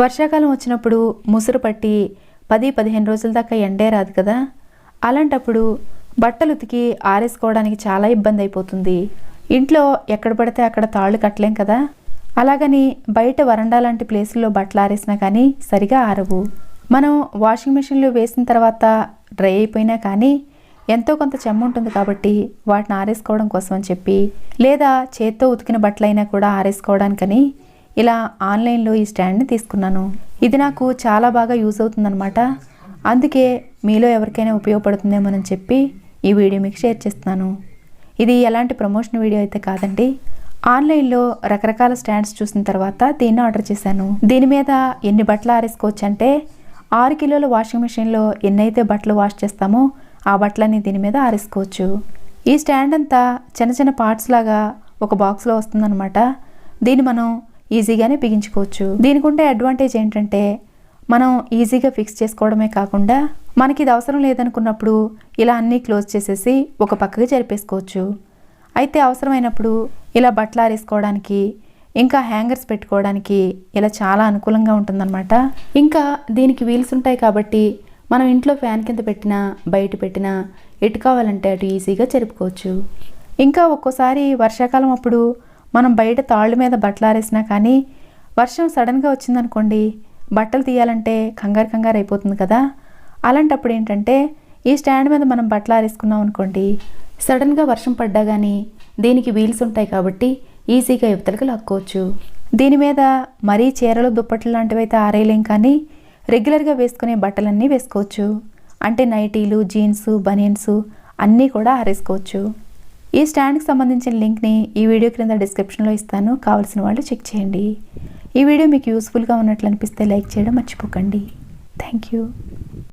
వర్షాకాలం వచ్చినప్పుడు ముసురు పట్టి పది పదిహేను రోజుల దాకా ఎండే రాదు కదా. అలాంటప్పుడు బట్టలు ఉతికి ఆరేసుకోవడానికి చాలా ఇబ్బంది అయిపోతుంది. ఇంట్లో ఎక్కడ పడితే అక్కడ తాళ్ళు కట్టలేం కదా. అలాగని బయట వరండా లాంటి ప్లేసుల్లో బట్టలు ఆరేసినా కానీ సరిగా ఆరవు. మనం వాషింగ్ మెషిన్లో వేసిన తర్వాత డ్రై అయిపోయినా కానీ ఎంతో కొంత చెమ్మ ఉంటుంది కాబట్టి వాటిని ఆరేసుకోవడం కోసం అని చెప్పి లేదా చేత్తో ఉతికిన బట్టలైనా కూడా ఆరేసుకోవడానికని ఇలా ఆన్లైన్లో ఈ స్టాండ్ని తీసుకున్నాను. ఇది నాకు చాలా బాగా యూజ్ అవుతుందన్నమాట. అందుకే మీలో ఎవరికైనా ఉపయోగపడుతుందేమోనని చెప్పి ఈ వీడియో మీకు షేర్ చేస్తున్నాను. ఇది ఎలాంటి ప్రమోషన్ వీడియో అయితే కాదండి. ఆన్లైన్లో రకరకాల స్టాండ్స్ చూసిన తర్వాత దీన్ని ఆర్డర్ చేశాను. దీని మీద ఎన్ని బట్టలు ఆరేసుకోవచ్చు అంటే ఆరు కిలోల వాషింగ్ మెషిన్లో ఎన్నైతే బట్టలు వాష్ చేస్తామో ఆ బట్టలని దీని మీద ఆరేసుకోవచ్చు. ఈ స్టాండ్ అంతా చిన్న చిన్న పార్ట్స్ లాగా ఒక బాక్స్లో వస్తుందన్నమాట. దీన్ని మనం ఈజీగానే బిగించుకోవచ్చు. దీనికి ఉండే అడ్వాంటేజ్ ఏంటంటే మనం ఈజీగా ఫిక్స్ చేసుకోవడమే కాకుండా మనకి ఇది అవసరం లేదనుకున్నప్పుడు ఇలా అన్నీ క్లోజ్ చేసేసి ఒక పక్కకి జరిపేసుకోవచ్చు. అయితే అవసరమైనప్పుడు ఇలా బట్టలు ఆరేసుకోవడానికి ఇంకా హ్యాంగర్స్ పెట్టుకోవడానికి ఇలా చాలా అనుకూలంగా ఉంటుందన్నమాట. ఇంకా దీనికి వీల్స్ ఉంటాయి కాబట్టి మనం ఇంట్లో ఫ్యాన్ కింద పెట్టినా బయట పెట్టినా ఎటు కావాలంటే అటు ఈజీగా జరుపుకోవచ్చు ఇంకా ఒక్కోసారి వర్షాకాలం అప్పుడు మనం బయట తాళ్ళ మీద బట్టలు ఆరేసినా కానీ వర్షం సడన్గా వచ్చిందనుకోండి బట్టలు తీయాలంటే కంగారు కంగారు అయిపోతుంది కదా. అలాంటప్పుడు ఏంటంటే ఈ స్టాండ్ మీద మనం బట్టలు ఆరేసుకున్నాం అనుకోండి సడన్గా వర్షం పడ్డా కానీ దీనికి వీల్స్ ఉంటాయి కాబట్టి ఈజీగా యువతలకు లాక్కోవచ్చు. దీని మీద మరీ చీరలు దుప్పట్లు లాంటివి అయితే ఆరేయలేం కానీ రెగ్యులర్గా వేసుకునే బట్టలన్నీ వేసుకోవచ్చు. అంటే నైటీలు జీన్స్ బనియన్స్ అన్నీ కూడా ఆరేసుకోవచ్చు. ఈ స్టాండ్కి సంబంధించిన లింక్ని ఈ వీడియో క్రింద డిస్క్రిప్షన్లో ఇస్తాను. కావాల్సిన వాళ్ళు చెక్ చేయండి. ఈ వీడియో మీకు యూస్ఫుల్గా ఉన్నట్లు అనిపిస్తే లైక్ చేయడం మర్చిపోకండి. Thank you